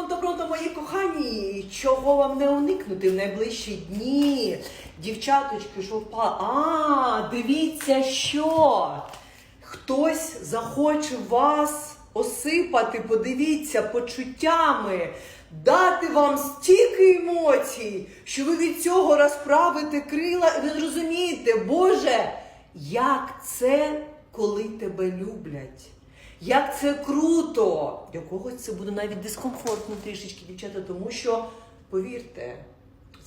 пронто, пронто, мої кохані! Чого вам не уникнути в найближчі дні? Дівчаточки, що впа. А, дивіться, що хтось захоче вас осипати, подивіться, почуттями, дати вам стільки емоцій, що ви від цього розправите крила і ви зрозумієте, Боже, як це, коли тебе люблять. Як це круто! Для когось це буде навіть дискомфортно трішечки, дівчата, тому що, повірте,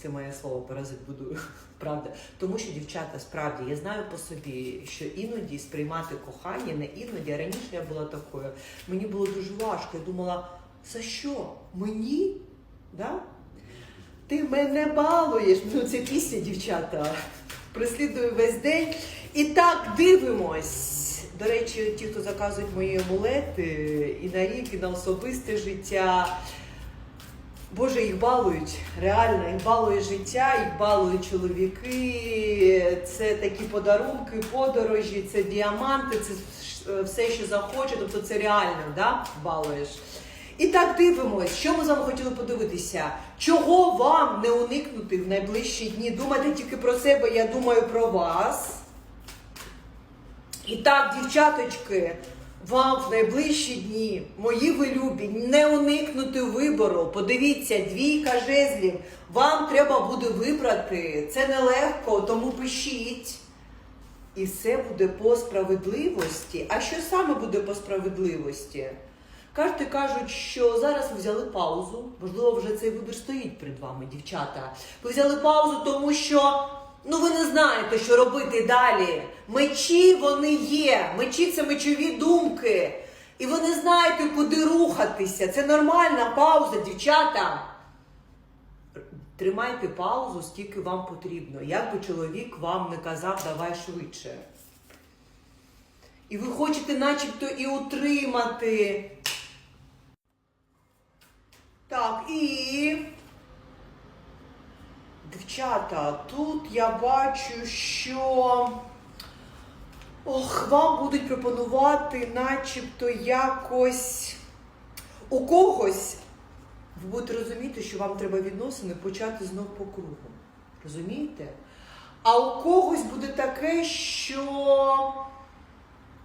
це моє слово паразит будую, правда. Тому що, дівчата, справді, я знаю по собі, що іноді сприймати кохання, не іноді, а раніше я була такою. Мені було дуже важко. Я думала, за що? Мені? Да? Ти мене балуєш. Ну, це пісня, дівчата. Преслідую весь день. І так дивимось. До речі, ті, хто заказують мої амулети і на рік, і на особисте життя. Боже, їх балують. Реально, їх балує життя, їх балують чоловіки. Це такі подарунки, подорожі, це діаманти, це все, що захоче. Тобто це реально, да? балуєш. І так дивимось, що ми з вами хотіли подивитися. Чого вам не уникнути в найближчі дні? Думайте тільки про себе, я думаю про вас. І так, дівчаточки, вам в найближчі дні, мої ви любі, не уникнути вибору. Подивіться, двійка жезлів. Вам треба буде вибрати. Це нелегко, тому пишіть. І все буде по справедливості. А що саме буде по справедливості? Карти кажуть, що зараз ви взяли паузу. Можливо, вже цей вибір стоїть перед вами, дівчата. Ви взяли паузу, тому що ну ви не знаєте, що робити далі. Мечі вони є. Мечі це мечові думки. І ви не знаєте, куди рухатися. Це нормальна пауза, дівчата. Тримайте паузу, скільки вам потрібно. Як би чоловік вам не казав, давай швидше. І ви хочете начебто і утримати. Так, і. Дівчата, тут я бачу, що. Ох, вам будуть пропонувати, начебто якось у когось. Ви будете розуміти, що вам треба відносини почати знов по кругу. Розумієте? А у когось буде таке, що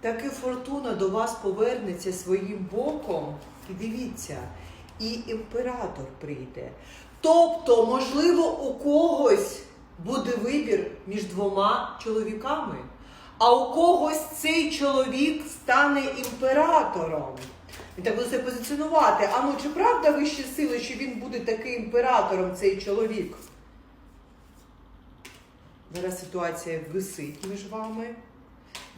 таки фортуна до вас повернеться своїм боком. І дивіться, і імператор прийде. Тобто, можливо, у когось буде вибір між двома чоловіками, а у когось цей чоловік стане імператором. Він так буде себе позиціонувати. А ну чи правда вищі сили, що він буде таким імператором, цей чоловік? Зараз ситуація висить між вами.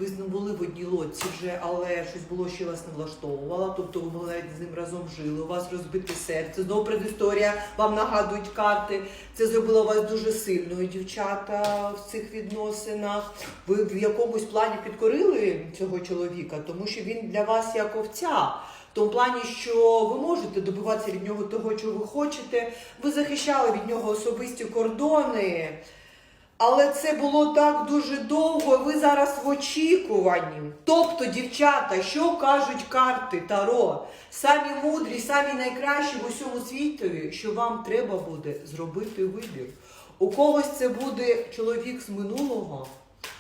Ви з ним були в одній лодці вже, але щось було, що вас не влаштовувало. Тобто ви навіть з ним разом жили, у вас розбите серце. Знову предісторія, вам нагадують карти. Це зробило вас дуже сильною, дівчата, в цих відносинах. Ви в якомусь плані підкорили цього чоловіка, тому що він для вас як овця. В тому плані, що ви можете добиватися від нього того, чого ви хочете. Ви захищали від нього особисті кордони. Але це було так дуже довго, ви зараз в очікуванні. Тобто, дівчата, що кажуть карти Таро? Самі мудрі, самі найкращі в усьому світові, що вам треба буде зробити вибір. У когось це буде чоловік з минулого,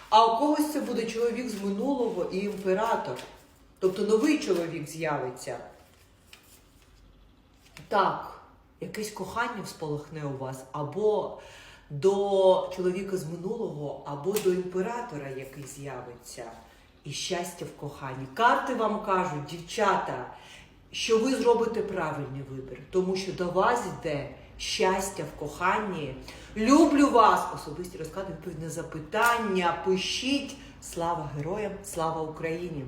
а у когось це буде чоловік з минулого і імператор. Тобто новий чоловік з'явиться. Так, якесь кохання всполохне у вас, або до чоловіка з минулого, або до імператора, який з'явиться. І щастя в коханні. Карти вам кажуть, дівчата, що ви зробите правильний вибір, тому що до вас йде щастя в коханні. Люблю вас! Особисті розклади, відповідь на запитання. Пишіть. Слава героям, слава Україні!